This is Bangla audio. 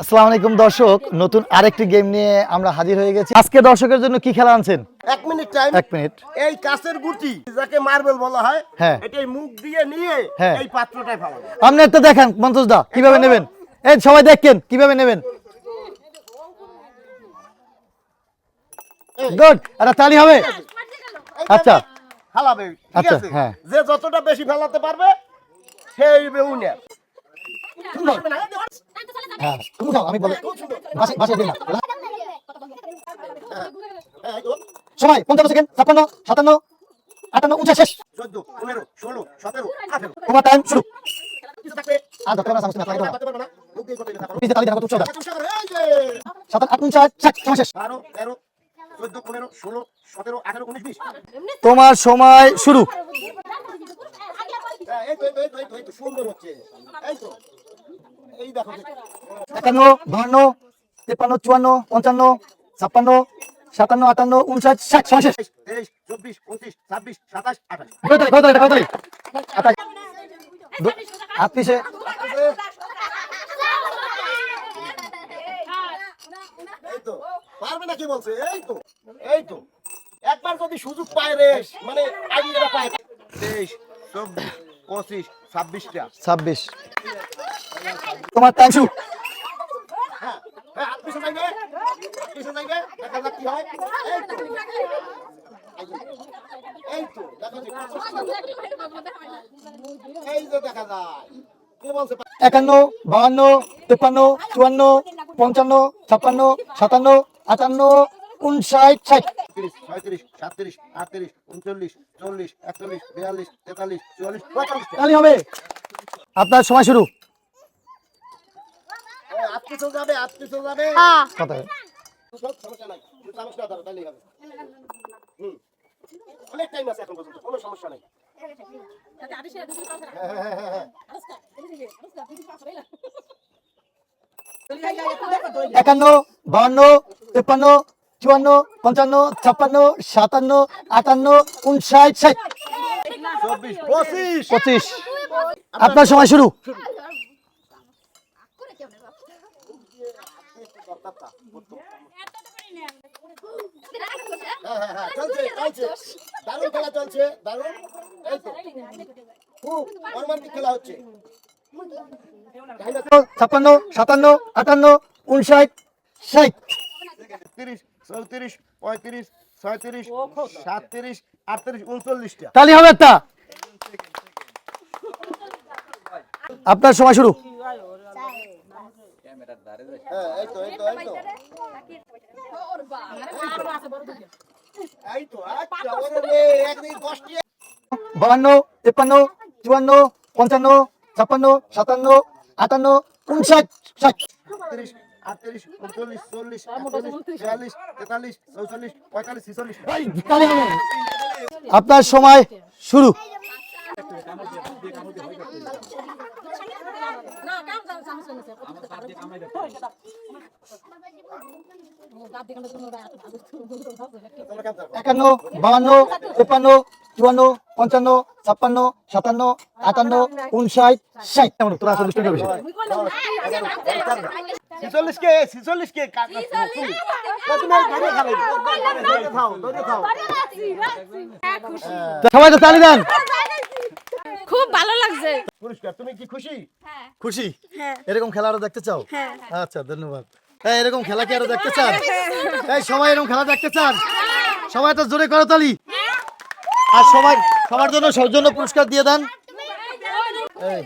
আসসালামু আলাইকুম দর্শক নতুন আরেকটি গেম নিয়ে আমরা হাজির হয়ে গেছি। আজকে দর্শকের জন্য কি খেলা আনছেন? এক মিনিট টাইম এক মিনিট। এই কাছের গুটি যাকে মার্বেল বলা হয় হ্যাঁ। এটাই মুখ দিয়ে নিয়ে হ্যাঁ। এই পাত্রটায় ফেলাবে আপনি একটা দেখান মন্তোজ দা কীভাবে নেবেন? এই সবাই দেখেন কীভাবে নেবেন? গুড একটা তালি হবে। আচ্ছা। ফেলাবে ঠিক আচ্ছা, আছে? হ্যাঁ। যে যতটা বেশি ফেলাতে পারবে সেই আমি বলে সেকেন্ড ছাপ্পান্ন সাতান্ন আটান্ন উনচাশ শেষ। চোদ্দ পনেরো ষোলো সতেরো তোমার টাইম শুরু সময় শেষ বারো তেরো চোদ্দ পনেরো ষোলো সতেরো আঠেরো তোমার সময় শুরু। হ্যাঁ, হচ্ছে। একান্ন, বাহান্ন তেপান্ন চুয়ান্ন, পঞ্চান্ন, ছাপ্পান্ন, সাতান্ন, আটান্ন, উনষাট, ষাট তেইশ, চব্বিশ, পঁচিশ, ছাব্বিশ, সাতাশ একবার যদি সুযোগ পায় রে মানে চব্বিশ, পঁচিশ, ছাব্বিশটা। ছাব্বিশ। তোমার টাইম হ্যাঁ একান্ন বাহান্ন তেপান্ন চুয়ান্ন পঞ্চান্ন ছাপ্পান্ন সাতান্ন আটান্ন উনষাট ষাট। তিরিশ ছয়ত্রিশ সাতত্রিশ আটত্রিশ উনচল্লিশ চল্লিশ একচল্লিশ বিয়াল্লিশ তেতাল্লিশ চুয়াল্লিশ পঁয়তাল্লিশ। হবে। আপনার সময় শুরু। হাত যাবে হাত পিছনে যাবে। কত সব সমস্যা নাই। শুধু ধরো তাহলেই হবে হুম। অনেক টাইম আছে এখন পর্যন্ত কোনো সমস্যা নেই। হ্যাঁ একান্ন বাহান্ন তেপান্ন চুয়ান্ন পঞ্চান্ন ছাপ্পান্ন সাতান্ন আটান্ন উনষাট ষাট। পঁচিশ। পঁচিশ। আপনার সময় শুরু। হ্যাঁ হ্যাঁ হ্যাঁ চলছে চলছে। দারুণ খেলা চলছে দারুণ। এই তো খুব রোমান্টিক খেলা হচ্ছে। ছাপ্পান্ন সাতান্ন আটান্ন উনষাট ষাট। তিরিশ চৌত্রিশ পঁয়ত্রিশ ছয়ত্রিশ সাতত্রিশ আটত্রিশ উনচল্লিশটা। তালি হবে একটা আপনার সময় শুরু। হ্যাঁ এই তো এই তো এই তো। এই তো আচ্ছা ওরে রে একদিন দশটি বাহান্ন তেপ্পান্ন চুয়ান্ন পঞ্চান্ন ছাপ্পান্ন সাতান্ন আটান্ন উনষাট ষাট। তিরিশ আটত্রিশ উনচল্লিশ চল্লিশ বিয়াল্লিশ তেতাল্লিশ চৌচল্লিশ পঁয়তাল্লিশ ছিচল্লিশ। আপনার সময় শুরু। একান্ন বাহান্ন তেপান্ন চুয়ান্ন পঞ্চান্ন ছাপ্পান্ন সাতান্ন আটান্ন উনষাট ষাট। কেমন? তোরা। ছিচল্লিশ কে ছিচল্লিশ কে? তা সবাই তো তালি দেন। খুব ভালো লাগছে পুরস্কার তুমি কি খুশি খুশি হ্যাঁ। এরকম খেলা আরও দেখতে চাও হ্যাঁ। আচ্ছা ধন্যবাদ এই এরকম খেলা কি আরও দেখতে চান এই সবাই এরকম খেলা দেখতে চান সবাই তো জোরে করো তালি আর সবাই সবার জন্য সৌজন্য পুরস্কার দিয়ে দেন এই